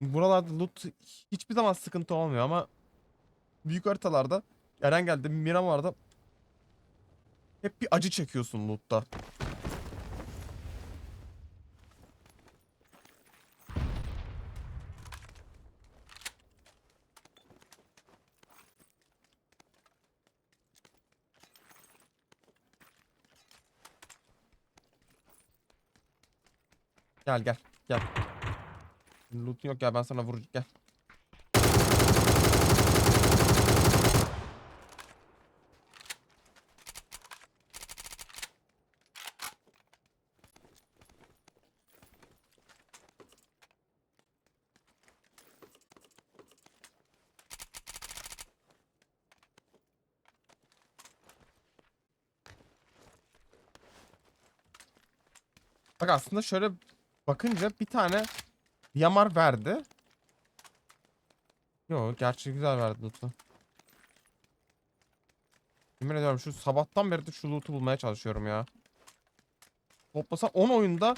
Buralarda loot hiçbir zaman sıkıntı olmuyor ama büyük haritalarda Erengel'de, Miramar'da hep bir acı çekiyorsun loot'ta. Gel gel gel. Loot'un yok gel ben sana vuracağım gel. Bak aslında şöyle bakınca bir tane Yamar verdi. Yo gerçi güzel verdi loot'u. Yemin ediyorum şu sabahtan beridir şu loot'u bulmaya çalışıyorum ya. Toplasa 10 oyunda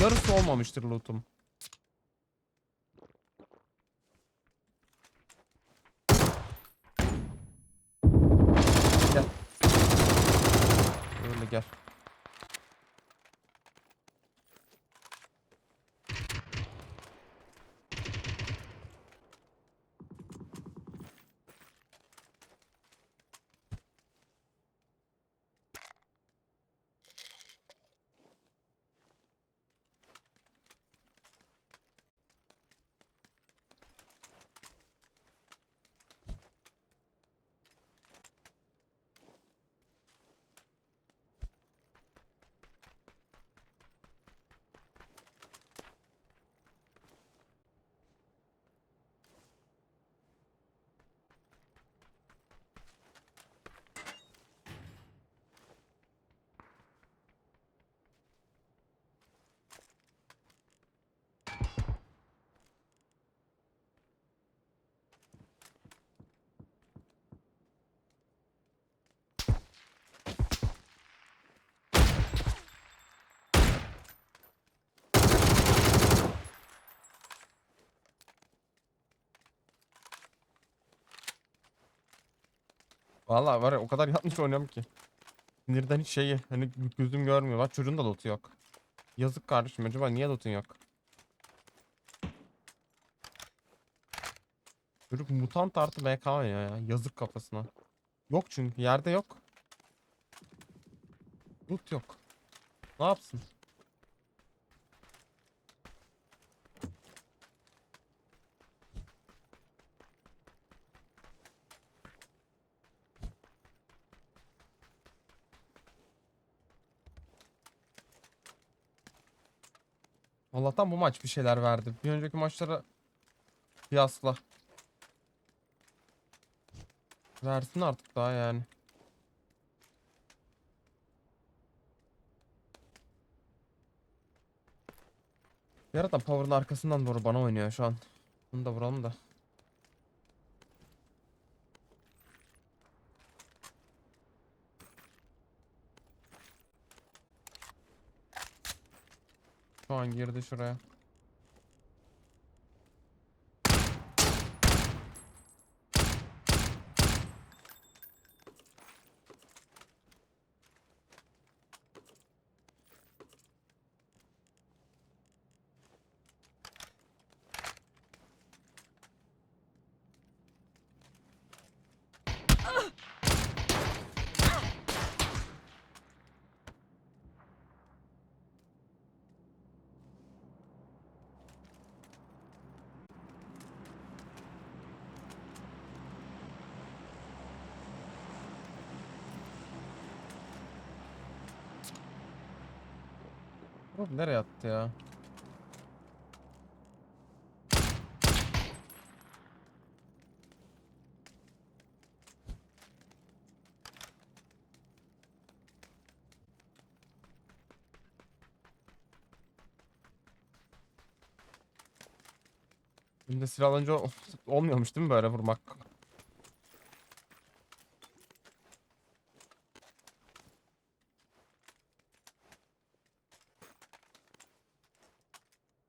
yarısı olmamıştır loot'um. Gel. Öyle gel. Vallahi var ya o kadar yanlış oynuyorum ki. Sinirden hiç şeyi hani gözüm görmüyor. Bak çocuğun da loot'u yok. Yazık kardeşim acaba niye loot'un yok? Çocuk mutant artı MK oynuyor ya. Yazık kafasına. Yok çünkü yerde yok. Loot yok. Ne yapsın? Allah'tan bu maç bir şeyler verdi. Bir önceki maçlara kıyasla. Versin artık daha yani. Arada Power'ın arkasından doğru bana oynuyor şu an. Bunu da vuralım da. An girdi şuraya. Rob nereye attı ya? Şimdi silah alınca olmuyormuş değil mi böyle vurmak?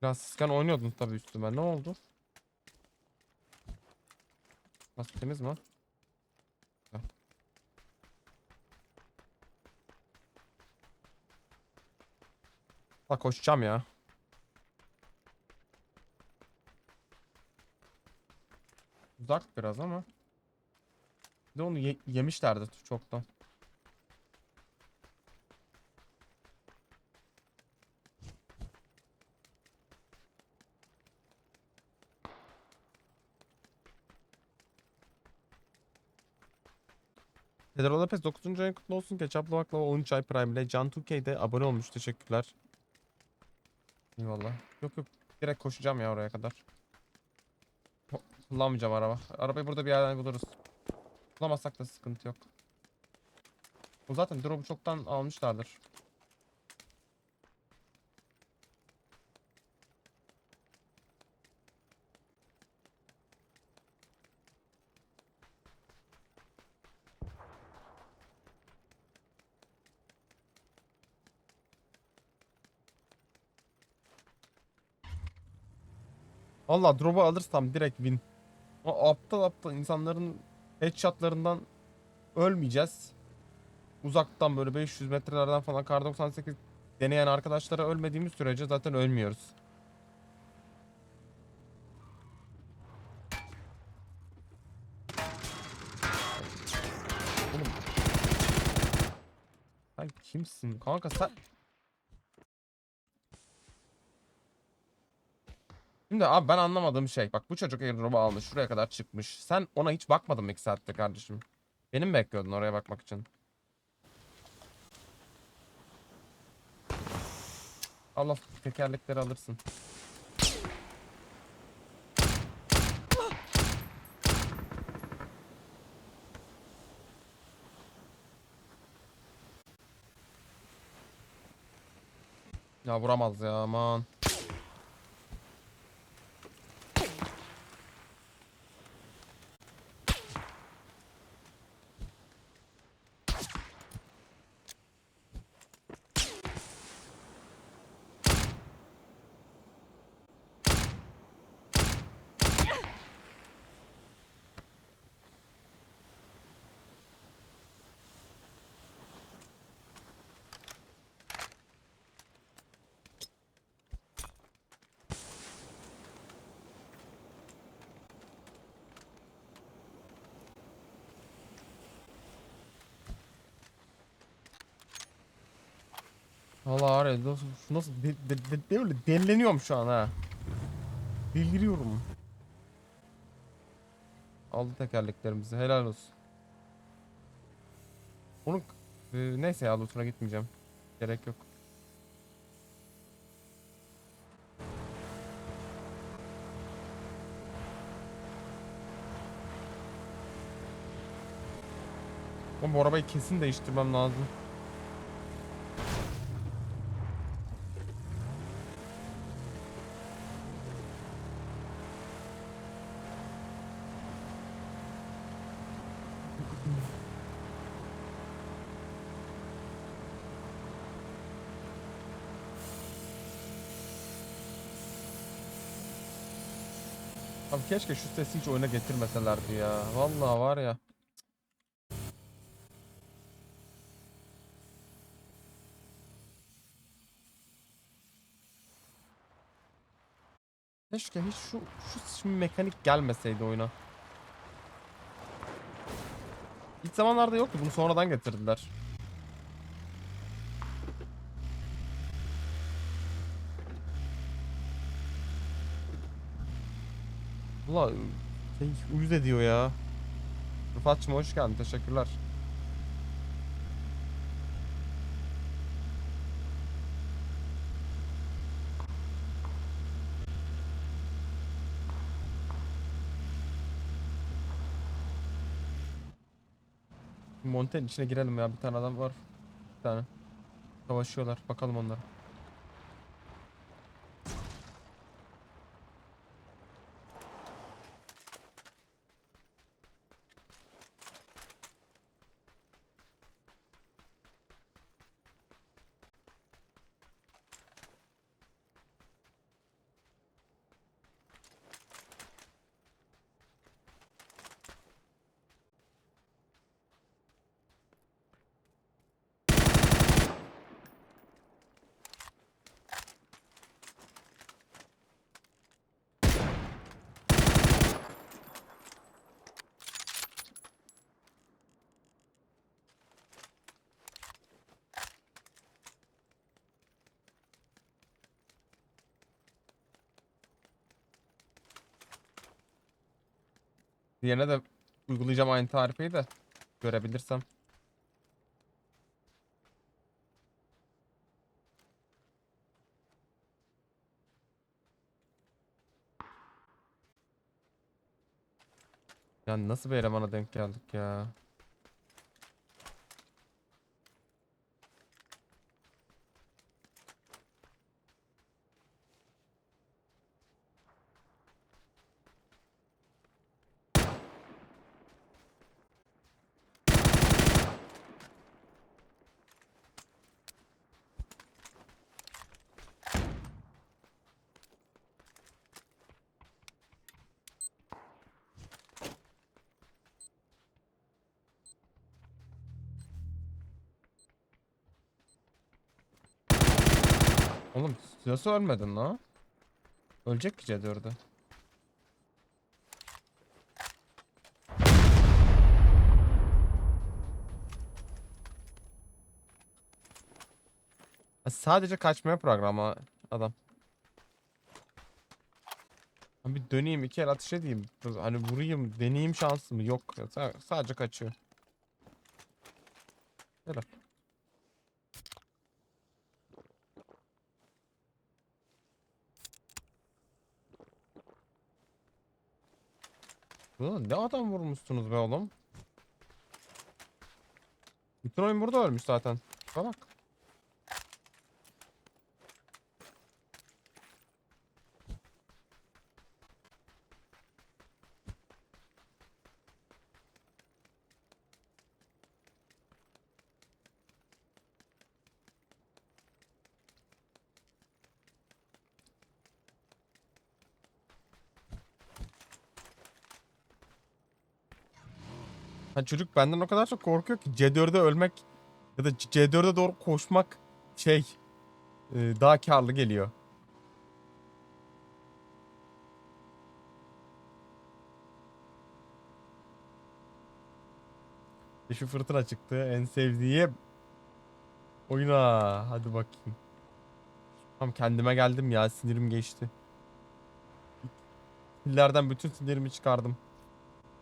Biraz sisken oynuyordun tabii üstüme. Ne oldu? Nasıl temiz mi? Bak koşacağım ya. Uzak biraz ama. Bir de onu ye- yemişlerdi çoktan. Pedro Lopez 9. ayın kutlu olsun. Ketçaplı baklava 13 ay Prime ile. Can 2K'de abone olmuş. Teşekkürler. Eyvallah. Yok yok. Direkt koşacağım ya oraya kadar. Kullanmayacağım araba. Arabayı burada bir yerden buluruz. Bulamazsak da sıkıntı yok. Bu zaten drop'u çoktan almışlardır. Valla drop'u alırsam direkt win. O aptal aptal insanların headshotlarından ölmeyeceğiz. Uzaktan böyle 500 metrelerden falan kar 98 deneyen arkadaşlara ölmediğimiz sürece zaten ölmüyoruz. Oğlum. Sen kimsin? Kanka sen... Şimdi abi ben anlamadığım şey. Bak bu çocuk airdrop'u almış. Şuraya kadar çıkmış. Sen ona hiç bakmadın mı 2 saatte kardeşim? Benim mi bekliyordun oraya bakmak için? Allah tekerlekleri alırsın. Ya vuramaz ya aman. Valla var ya nasıl, nasıl de, de, de, de, böyle delileniyorum şu an ha. Deliriyorum. Aldı tekerleklerimizi helal olsun. Onu e, neyse ya lootuna gitmeyeceğim. Gerek yok. Ama bu arabayı kesin değiştirmem lazım. Abi keşke şu sesi hiç oyuna getirmeselerdi ya. Vallahi var ya. Keşke hiç şu şu mekanik gelmeseydi oyuna. İlk zamanlarda yoktu. Bunu sonradan getirdiler. Valla şey uyuz ediyor ya. Rıfat'cığım hoş geldin. Teşekkürler. Monte'nin içine girelim ya. Bir tane adam var. Bir tane. Savaşıyorlar. Bakalım onlara. Diğerine de uygulayacağım aynı tarifeyi de görebilirsem. Ya nasıl bir elemana denk geldik ya? Oğlum nasıl ölmedin la? Ölecek ki C4'ü. Ha, Sadece kaçmaya programı adam. Bir döneyim iki el atış edeyim. Hani vurayım deneyeyim şansımı yok. Sa- sadece kaçıyor. Helal. Ulan ne adam vurmuşsunuz be oğlum. Bütün oyun burada ölmüş zaten. Bak. Ha çocuk benden o kadar çok korkuyor ki C4'de ölmek ya da C4'e doğru koşmak şey e, daha karlı geliyor. Şu fırtına çıktı en sevdiği oyuna hadi bakayım. Tam kendime geldim ya sinirim geçti. Pillerden bütün sinirimi çıkardım.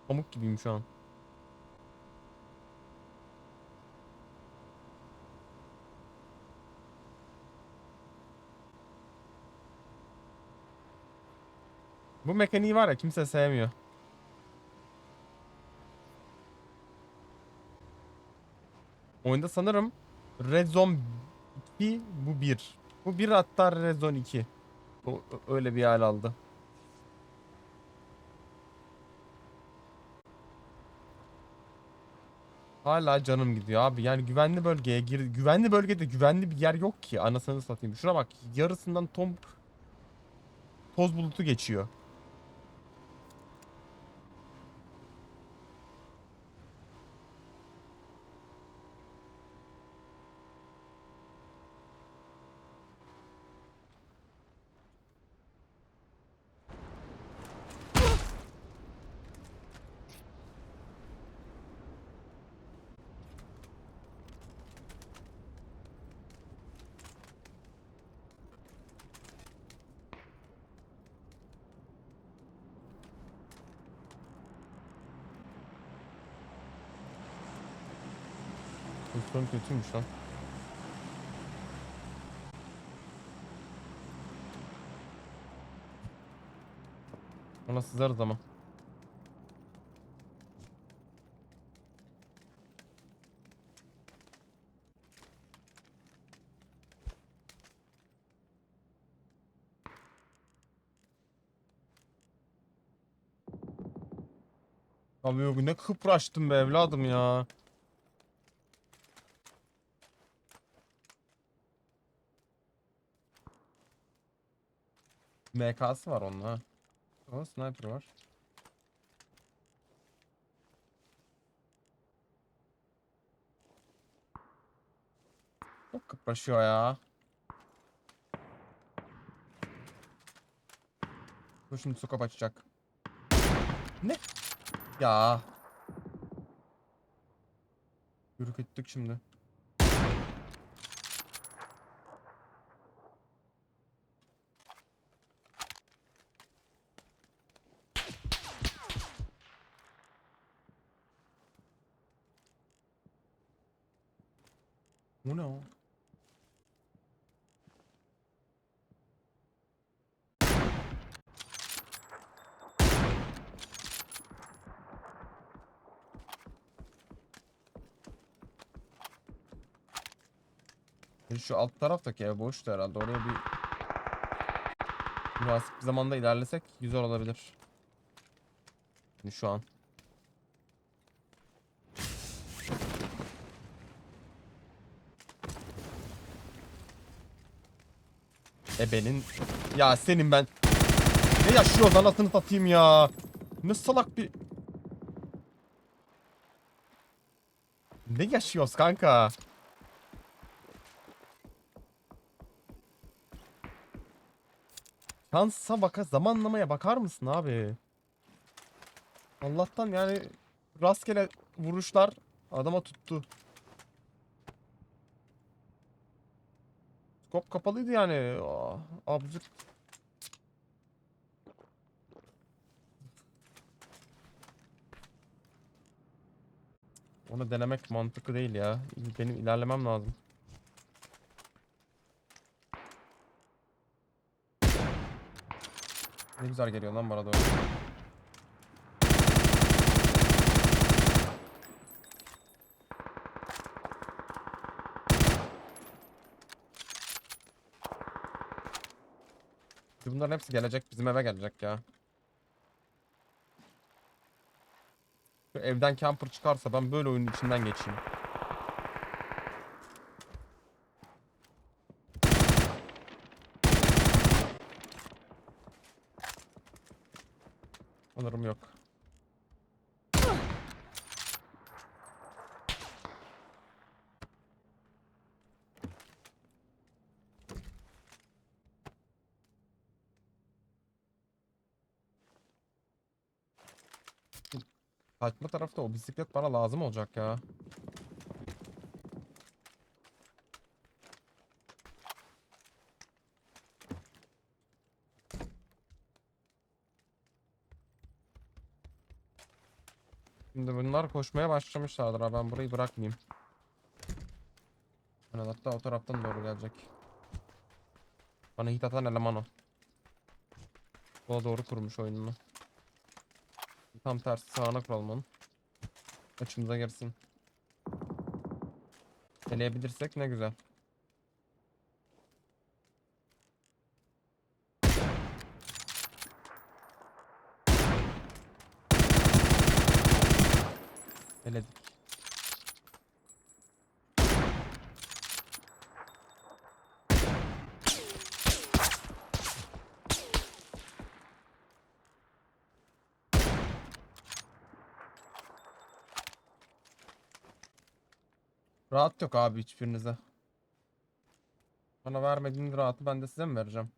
Pamuk gibiyim şu an. Bu mekaniği var ya kimse sevmiyor. Oyunda sanırım Red Zone 2 bu 1. Bu 1 hatta Red Zone 2. O, öyle bir hal aldı. Hala canım gidiyor abi. Yani güvenli bölgeye gir. Güvenli bölgede güvenli bir yer yok ki. Anasını satayım. Şuna bak. Yarısından tom toz bulutu geçiyor. Pozisyon kötüymüş lan. Ona sızarız ama. Abi yok ne kıpraştım be evladım ya. MK'sı var onun ha. Ama sniper var. Çok kıpraşıyor ya. Bu şimdi sokak açacak. Ne? Ya. Yürük ettik şimdi. Bu? E Şu alt taraftaki ev boştu herhalde. Oraya bir münasip zamanda ilerlesek güzel olabilir. Şimdi Şu an. Ebenin ya senin ben ne yaşıyor anasını satayım ya. Ne salak bir Ne yaşıyoruz kanka? Şansa baka zamanlamaya bakar mısın abi? Allah'tan yani rastgele vuruşlar adama tuttu. Skop kapalıydı yani. Ah, absürt. Onu denemek mantıklı değil ya. Benim ilerlemem lazım. Ne güzel geliyor lan bana doğru. Bunların hepsi gelecek. Bizim eve gelecek ya. Şu evden camper çıkarsa ben böyle oyunun içinden geçeyim. Sanırım yok. Saçma tarafta o bisiklet bana lazım olacak ya. Şimdi bunlar koşmaya başlamışlardır ha ben burayı bırakmayayım. Yani hatta o taraftan doğru gelecek. Bana hit atan eleman o. O doğru kurmuş oyununu. Tam tersi sağına kuralım onu. Açımıza girsin. Eleyebilirsek ne güzel. Eledik. Rahat yok abi hiçbirinize. Bana vermediğin rahatı ben de size mi vereceğim?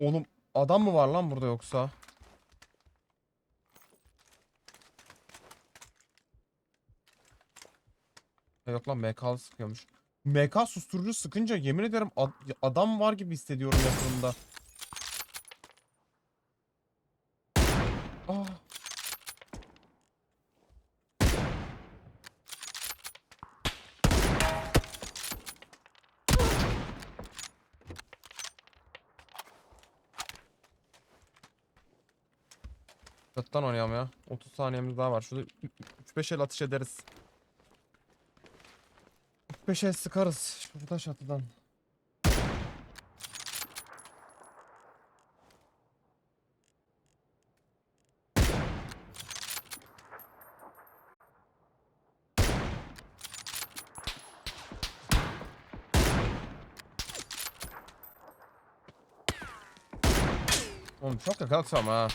Oğlum adam mı var lan burada yoksa? Yok lan MK'lı sıkıyormuş. MK susturucu sıkınca yemin ederim ad- adam var gibi hissediyorum yakınımda. Ah. Çatıdan oynayalım ya. 30 saniyemiz daha var. Şurada 3-5 el atış ederiz. 5 el sıkarız. Şurada çatıdan. Oğlum çok yakın atıyorum ha.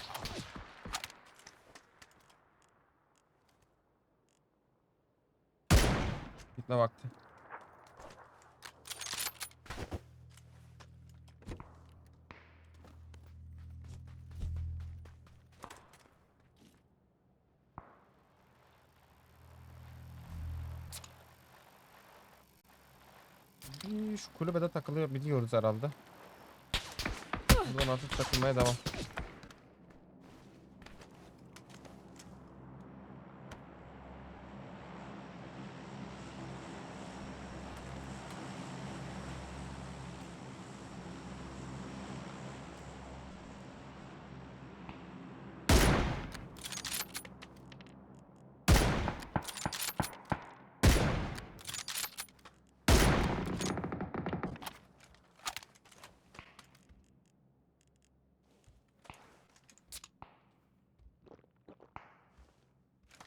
Gitme vakti. kişi şu kulübede takılıyor biliyoruz herhalde. Buradan hafif takılmaya devam.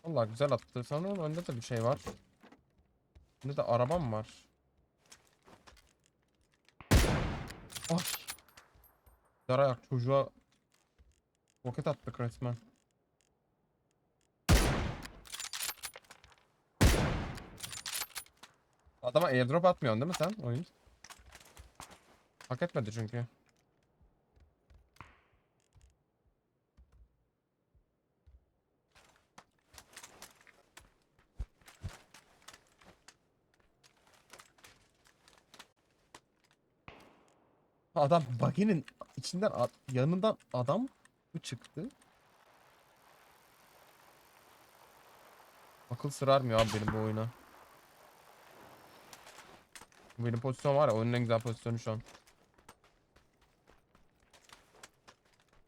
Vallahi güzel attı. Sanırım önde de bir şey var. Önde de arabam var. Ay. Yara ayak çocuğa roket attık resmen. Adama airdrop atmıyorsun değil mi sen oyun? Hak etmedi çünkü. Adam baginin içinden yanından adam mı çıktı? Akıl sırarmıyor abi benim bu oyuna. Benim pozisyon var ya oyunun en güzel pozisyonu şu an.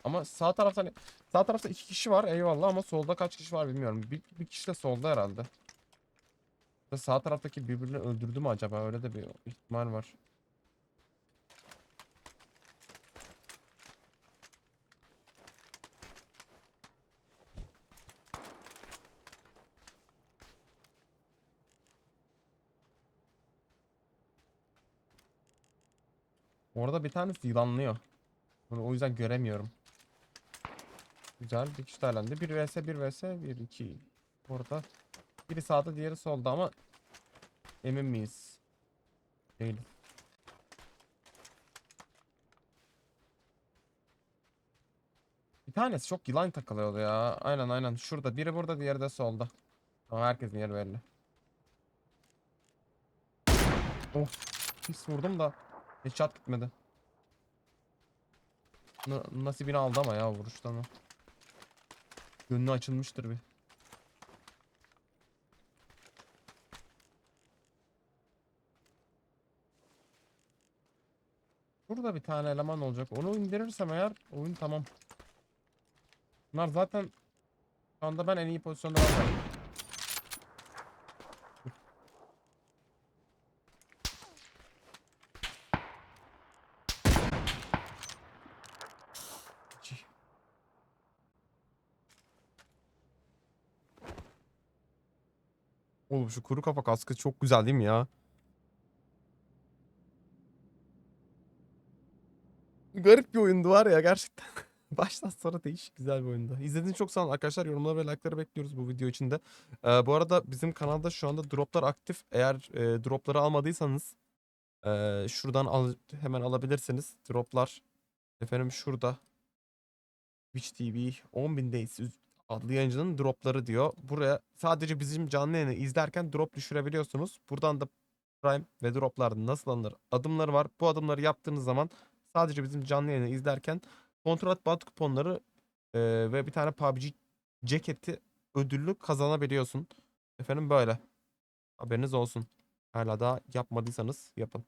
Ama sağ tarafta hani sağ tarafta iki kişi var eyvallah ama solda kaç kişi var bilmiyorum. Bir, bir kişi de solda herhalde. Sağ taraftaki birbirini öldürdü mü acaba? Öyle de bir ihtimal var. Orada bir tanesi yılanlıyor. Bunu o yüzden göremiyorum. Güzel bir kişi elendi. 1 vs 1 vs 1 2. Orada biri sağda diğeri solda ama emin miyiz? Değilim. Bir tanesi çok yılan takılıyordu ya. Aynen aynen. Şurada. Biri burada diğeri de solda. Ama herkesin yeri belli. Of. Pis vurdum da. Headshot gitmedi. Na nasibini aldı ama ya vuruştan o. Gönlü açılmıştır bir. Burada bir tane eleman olacak. Onu indirirsem eğer oyun tamam. Bunlar zaten şu anda ben en iyi pozisyonda varım. Oğlum şu kuru kafa kaskı çok güzel değil mi ya? Garip bir oyundu var ya gerçekten. Baştan sonra değişik güzel bir oyundu. İzlediğiniz çok sağ olun arkadaşlar. Yorumlar ve like'ları bekliyoruz bu video için de. Ee, bu arada bizim kanalda şu anda droplar aktif. Eğer e, dropları almadıysanız e, şuradan al, hemen alabilirsiniz. Droplar efendim şurada. Twitch TV 10.000'deyiz adlı yayıncının dropları diyor. Buraya sadece bizim canlı yayını izlerken drop düşürebiliyorsunuz. Buradan da Prime ve droplar nasıl alınır adımları var. Bu adımları yaptığınız zaman sadece bizim canlı yayını izlerken kontrat band kuponları e, ve bir tane PUBG ceketi ödüllü kazanabiliyorsun. Efendim böyle. Haberiniz olsun. Hala daha yapmadıysanız yapın.